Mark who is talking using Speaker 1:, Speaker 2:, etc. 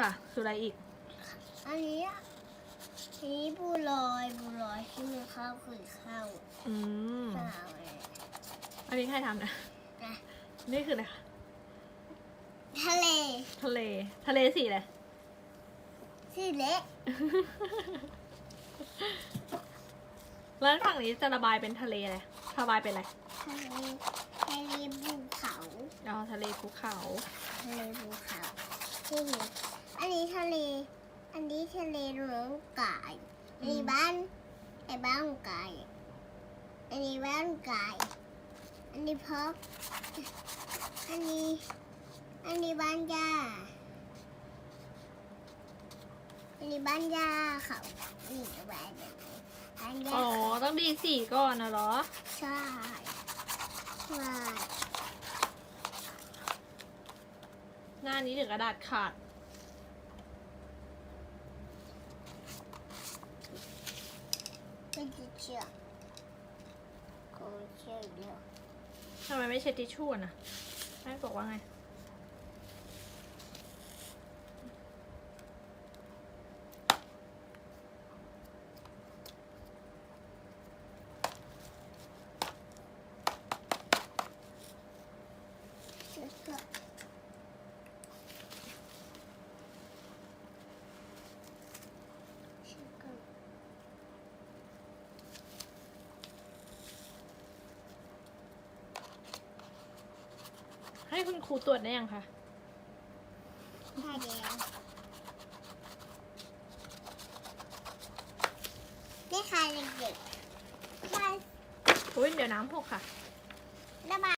Speaker 1: อะสุอะไรอีก
Speaker 2: อันนี้อะอันนี้บัวลอยบัวลอยที่มันเข้าคือเข้า
Speaker 1: อืม
Speaker 2: เปล่าเลย
Speaker 1: อันนี้ใครทำนะ
Speaker 2: นะ
Speaker 1: นี่คืออะไรคะ
Speaker 2: ทะเล
Speaker 1: ทะเล ทะเลสีอะไร
Speaker 2: ที่เล็ก
Speaker 1: แล้วฝั่งนี้จะระบายเป็นทะเลอะไรระบายเป็นอะไร
Speaker 2: ทะเลทะเลภูเขา
Speaker 1: อ๋อทะเลภูเขา
Speaker 2: ทะเลภูเขาที่เห็น อันนี้ทะเล อันนี้ทะเลน้องกายอันนี้บ้านไอ้บ้านกายอันนี้บ้านกายอันนี้พอกอันนี้ อันนี้บ้านย่าอันนี้บ้านย่าเขานี่บ้านแบบนี้บ้านย่า
Speaker 1: อ๋อ ต้องดีสีก่อนนะเหรอ
Speaker 2: ใช่ใช่
Speaker 1: หน้านี้ถึงกระดาษขาด
Speaker 2: ไม่จะเชื่อกูเชื่อเดียว
Speaker 1: ทำไมไม่เช็ดทิชชู่อะนะแม่บอกว่าไง
Speaker 2: แล้วก็แล้วก็
Speaker 1: ให้คุณครูตรวจได้ยังคะ
Speaker 2: ใช่แล้วนี่ใครเด็กๆใคร
Speaker 1: อุ้ยเดี๋ยวน้ำหกค่ะ
Speaker 2: ระบาย